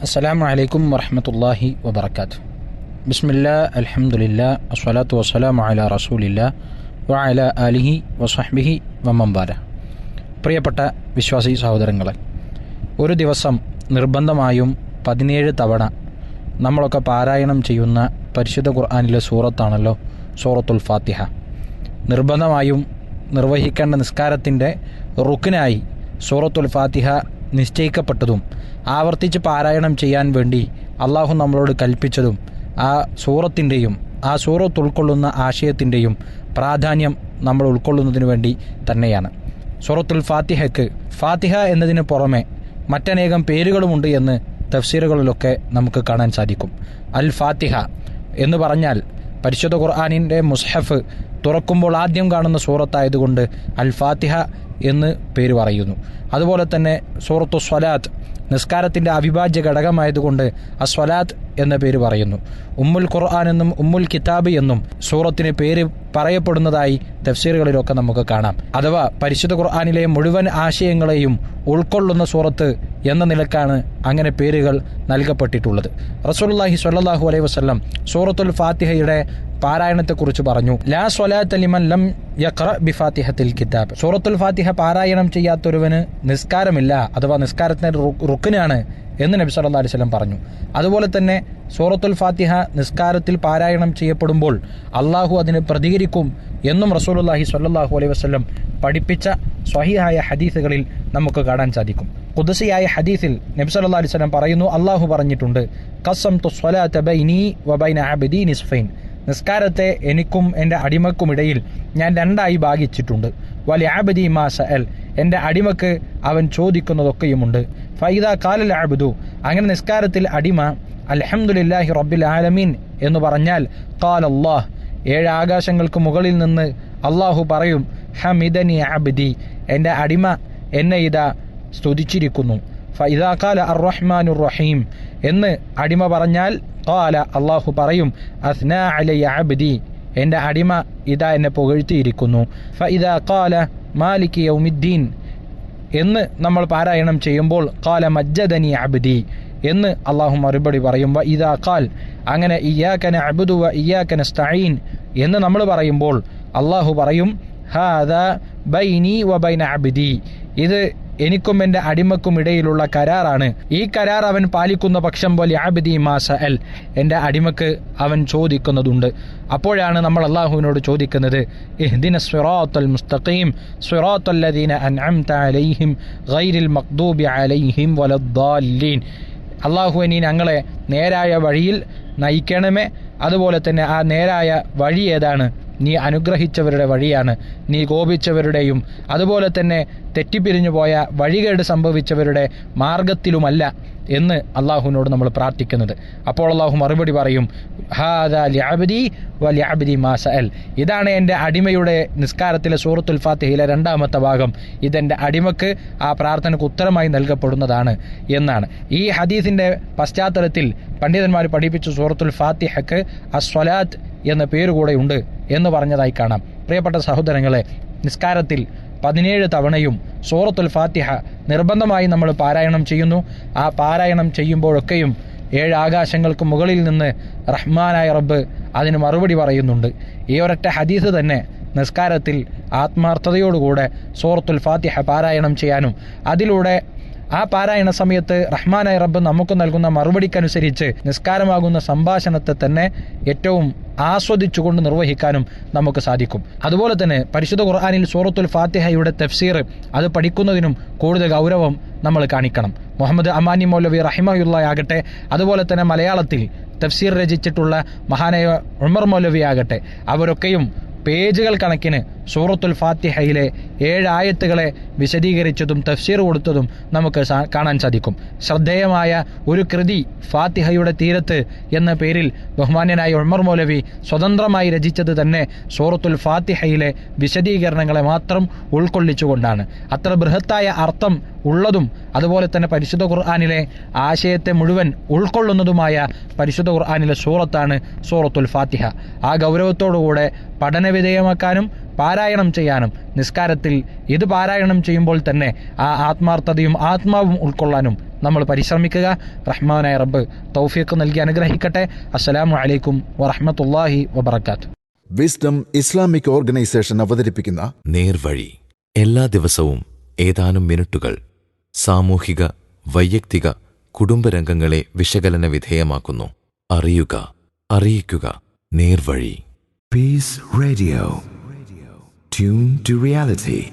അസ്സലാമു അലൈക്കും വറഹമത്തല്ലാഹി വബർക്കാത്ത് ബിസ്മില്ല അലഹമുല്ല അസ്വലാത്തു വസ്സലാമു അല റസൂലില്ല വഅല അലിഹി വസ്ഹബിഹി വമംബാല പ്രിയപ്പെട്ട വിശ്വാസി സഹോദരങ്ങളെ ഒരു ദിവസം നിർബന്ധമായും പതിനേഴ് തവണ നമ്മളൊക്കെ പാരായണം ചെയ്യുന്ന പരിശുദ്ധ ഖുർആാനിലെ സൂറത്താണല്ലോ സൂറത്തുൽ ഫാത്തിഹ. നിർബന്ധമായും നിർവഹിക്കേണ്ട നിസ്കാരത്തിന്റെ റുക്കിനായി സൂറത്തുൽ ഫാത്തിഹ നിശ്ചയിക്കപ്പെട്ടതും ആവർത്തിച്ച് പാരായണം ചെയ്യാൻ വേണ്ടി അള്ളാഹു നമ്മളോട് കൽപ്പിച്ചതും ആ സൂറത്തിന്റെയും ആ സൂറത്ത് ഉൾക്കൊള്ളുന്ന ആശയത്തിന്റെയും പ്രാധാന്യം നമ്മൾ ഉൾക്കൊള്ളുന്നതിന് വേണ്ടി തന്നെയാണ്. സൂറത്തുൽ ഫാത്തിഹയ്ക്ക് ഫാത്തിഹ എന്നതിന് പുറമെ മറ്റനേകം പേരുകളുമുണ്ട് എന്ന് തഫ്സീറുകളിലൊക്കെ നമുക്ക് കാണാൻ സാധിക്കും. അൽ ഫാത്തിഹ എന്ന് പറഞ്ഞാൽ പരിശുദ്ധ ഖുർആാനിന്റെ മുസ്ഹഫ് തുറക്കുമ്പോൾ ആദ്യം കാണുന്ന സൂറത്തായതുകൊണ്ട് അൽ ഫാത്തിഹ എന്ന് പേര് പറയുന്നു. അതുപോലെ തന്നെ സൂറത്തു സ്വലാത്ത് നിസ്കാരത്തിന്റെ അവിഭാജ്യ ഘടകമായതുകൊണ്ട് അസ്വലാത്ത് എന്ന പേര് പറയുന്നു. ഉമ്മുൽ ഖുർആൻ എന്നും ഉമ്മുൽ കിതാബ് എന്നും സൂറത്തിന് പേര് പറയപ്പെടുന്നതായി തഫ്സീറുകളിലൊക്കെ നമുക്ക് കാണാം. അഥവാ പരിശുദ്ധ ഖുർആാനിലെ മുഴുവൻ ആശയങ്ങളെയും ഉൾക്കൊള്ളുന്ന സൂറത്ത് എന്ന നിലക്കാണ് അങ്ങനെ പേരുകൾ നൽകപ്പെട്ടിട്ടുള്ളത്. റസൂലുള്ളാഹി സ്വല്ലല്ലാഹു അലൈഹി വസല്ലം സൂറത്തുൽ ഫാത്തിഹയുടെ പാരായണത്തെക്കുറിച്ച് പറഞ്ഞു. ലാ സ്വലാത്ത ലിമൻ ലം യഖ്റ ബിഫാത്തിഹത്തിൽ കിതാബ്. സൂറത്തുൽ ഫാത്തിഹ പാരായണം ചെയ്യാത്തൊരുവന് നിസ്കാരമില്ല അഥവാ നിസ്കാരത്തിന്റെ റു- റുക്കിനാണ് എന്ന് നബി സല്ലല്ലാഹു അലൈഹി വസല്ലം പറഞ്ഞു. അതുപോലെ തന്നെ സൂറത്തുൽ ഫാത്തിഹ നിസ്കാരത്തിൽ പാരായണം ചെയ്യപ്പെടുമ്പോൾ അള്ളാഹു അതിന് പ്രതികരിക്കും എന്നും റസൂലുള്ളാഹി സ്വല്ലല്ലാഹു അലൈഹി വസ്ലം പഠിപ്പിച്ച സ്വഹിഹായ ഹദീസുകളിൽ നമുക്ക് കാണാൻ സാധിക്കും. കുദസിയായ ഹദീസിൽ നബി സല്ലല്ലാഹു അലൈഹി വസല്ലം പറയുന്നു അള്ളാഹു പറഞ്ഞിട്ടുണ്ട് കസം ബൈനി വബൈന അബ്ദി നിസ്കാരത്തെ എനിക്കും എന്റെ അടിമക്കുമിടയിൽ ഞാൻ രണ്ടായി ഭാഗിച്ചിട്ടുണ്ട്. വലിയ ആബദി മാ എന്റെ അടിമക്ക് അവൻ ചോദിക്കുന്നതൊക്കെയുമുണ്ട്. ഫൈദ കാലൽ ആബുദു അങ്ങനെ നിസ്കാരത്തിൽ അടിമ അലഹമുല്ലാഹി റബ്ബിൽ ആലമീൻ എന്ന് പറഞ്ഞാൽ കാലല്ലാഹ് ഏഴ് ആകാശങ്ങൾക്ക് മുകളിൽ നിന്ന് അള്ളാഹു പറയും ഹമിദനി അബ്ദി. എന്റെ അടിമ എന്നെ ഇതാ സ്തുതിച്ചിരിക്കുന്നു. ഫൈദാക്കാല കാല അർ റഹ്മാനുർ റഹീം. എന്ന് അടിമ പറഞ്ഞാൽ കാല അള്ളാഹു പറയും അസ്ന അലയ അബ്ദി. എന്റെ അടിമ ഇതാ എന്നെ പുകഴ്ത്തിയിരിക്കുന്നു. ഫൈദാ കാല മാലിക് യൗമിദ്ദീൻ. എന്ന് നമ്മൾ പാരായണം ചെയ്യുമ്പോൾ കാല മജ്ജദനി അബ്ദി. എന്ന് അള്ളാഹു മറുപടി പറയും വ ഇതാ കാൽ അങ്ങനെ ഇയാക്കന അബുദു വ ഇയാക്കന സ്തഈൻ എന്ന് നമ്മൾ പറയുമ്പോൾ അള്ളാഹു പറയും ഹാദ ബൈനി വ ബൈന അബ്ദി. ഇത് എനിക്കും എന്റെ അടിമക്കും ഇടയിലുള്ള കരാറാണ്. ഈ കരാർ അവൻ പാലിക്കുന്ന പക്ഷം പോലെ ആബിദി മാസ എൽ എന്റെ അടിമക്ക് അവൻ ചോദിക്കുന്നതുണ്ട്. അപ്പോഴാണ് നമ്മൾ അള്ളാഹുവിനോട് ചോദിക്കുന്നത് ഇഹ്ദിന സ്വിറാത്തൽ മുസ്തഖീം സ്വിറാത്തല്ലദീന അൻഅംത അലൈഹിം ഗൈരിൽ മഖ്ദൂബി അലൈഹിം വലദ്ദാലീൻ അള്ളാഹു നീ ഞങ്ങളെ നേരായ വഴിയിൽ നയിക്കണമേ. അതുപോലെ തന്നെ ആ നേരായ വഴി ഏതാണ്? നീ അനുഗ്രഹിച്ചവരുടെ വഴിയാണ്. നീ കോപിച്ചവരുടെയും അതുപോലെ തന്നെ തെറ്റിപ്പിരിഞ്ഞു പോയ വഴികേട് സംഭവിച്ചവരുടെ മാർഗത്തിലുമല്ല എന്ന് അള്ളാഹുവിനോട് നമ്മൾ പ്രാർത്ഥിക്കുന്നത്. അപ്പോൾ അള്ളാഹു മറുപടി പറയും ഹാദ ലിഅബ്ദി വ മാ സഅൽ. ഇതാണ് എന്റെ അടിമയുടെ നിസ്കാരത്തിലെ സൂറത്തുൽ ഫാത്തിഹയിലെ രണ്ടാമത്തെ ഭാഗം. ഇതെന്റെ അടിമക്ക് ആ പ്രാർത്ഥനയ്ക്ക് ഉത്തരമായി നൽകപ്പെടുന്നതാണ് എന്നാണ്. ഈ ഹദീസിന്റെ പശ്ചാത്തലത്തിൽ പണ്ഡിതന്മാർ പഠിപ്പിച്ച സൂറത്തുൽ ഫാത്തിഹക്ക് അസ്വലാത്ത് എന്ന പേര് കൂടെ ഉണ്ട് എന്ന് പറഞ്ഞതായി കാണാം. പ്രിയപ്പെട്ട സഹോദരങ്ങളെ നിസ്കാരത്തിൽ പതിനേഴ് തവണയും സൂറത്തുൽ ഫാത്തിഹ നിർബന്ധമായി നമ്മൾ പാരായണം ചെയ്യുന്നു. ആ പാരായണം ചെയ്യുമ്പോഴൊക്കെയും ഏഴ് ആകാശങ്ങൾക്ക് മുകളിൽ നിന്ന് റഹ്മാനായ റബ്ബ് അതിന് മറുപടി പറയുന്നുണ്ട്. ഈ ഒരൊറ്റ ഹദീസ് തന്നെ നിസ്കാരത്തിൽ ആത്മാർത്ഥതയോടുകൂടെ സൂറത്തുൽ ഫാത്തിഹ പാരായണം ചെയ്യാനും അതിലൂടെ ആ പാരായണ സമയത്ത് റഹ്മാനായ റബ്ബ് നമുക്ക് നൽകുന്ന മറുപടിക്കനുസരിച്ച് നിസ്കാരമാകുന്ന സംഭാഷണത്തെ തന്നെ ഏറ്റവും ആസ്വദിച്ചുകൊണ്ട് നിർവഹിക്കാനും നമുക്ക് സാധിക്കും. അതുപോലെ തന്നെ പരിശുദ്ധ ഖുർആാനിൽ സൂറത്തുൽ ഫാത്തിഹയുടെ തഫ്സീർ അത് പഠിക്കുന്നതിനും കൂടുതൽ ഗൗരവം നമ്മൾ കാണിക്കണം. മുഹമ്മദ് അമാനി മൗലവി റഹിമയുള്ളയാകട്ടെ അതുപോലെ തന്നെ മലയാളത്തിൽ തഫ്സീർ രചിച്ചിട്ടുള്ള മഹാനായ ഉമർ മൗലവി ആകട്ടെ അവരൊക്കെയും പേജുകൾ കണക്കിന് സൂറത്തുൽ ഫാത്തിഹയിലെ ഏഴ് ആയത്തുകളെ വിശദീകരിച്ചതും തഫ്സീർ കൊടുത്തതും നമുക്ക് കാണാൻ സാധിക്കും. ശ്രദ്ധേയമായ ഒരു കൃതി ഫാത്തിഹയുടെ തീരത്ത് എന്ന പേരിൽ ബഹുമാന്യനായ ഉമർ മൗലവി സ്വതന്ത്രമായി രചിച്ചത് തന്നെ സൂറത്തുൽ ഫാത്തിഹയിലെ വിശദീകരണങ്ങളെ മാത്രം ഉൾക്കൊള്ളിച്ചുകൊണ്ടാണ്. അത്ര ബൃഹത്തായ അർത്ഥം ഉള്ളതും അതുപോലെ തന്നെ പരിശുദ്ധ ഖുർആാനിലെ ആശയത്തെ മുഴുവൻ ഉൾക്കൊള്ളുന്നതുമായ പരിശുദ്ധ ഖുർആാനിലെ സൂറത്താണ് സൂറത്തുൽ ഫാത്തിഹ. ആ ഗൗരവത്തോടുകൂടെ പഠനവിധേയമാക്കാനും പാരായണം ചെയ്യാനും നിസ്കാരത്തിൽ ഇത് പാരായണം ചെയ്യുമ്പോൾ തന്നെ ആ ആത്മാർത്ഥതയും ആത്മാവും ഉൾക്കൊള്ളാനും നമ്മൾ പരിശ്രമിക്കുക. റഹ്മാനായ റബ്ബ് തൗഫീഖ് നൽകി അനുഗ്രഹിക്കട്ടെ. അസ്സലാമു അലൈക്കും വറഹ്മത്തുള്ളാഹി വബറകാത്ത് വിസ്ഡം ഇസ്ലാമിക് ഓർഗനൈസേഷൻ അവതരിപ്പിക്കുന്ന നേർവഴി. എല്ലാ ദിവസവും ഏതാനും മിനിറ്റുകൾ സാമൂഹിക വൈയക്തിക കുടുംബരംഗങ്ങളെ വിശകലന വിധേയമാക്കുന്നു. അറിയുക അറിയിക്കുക. നേർവഴി. Peace Radio. Tune to reality.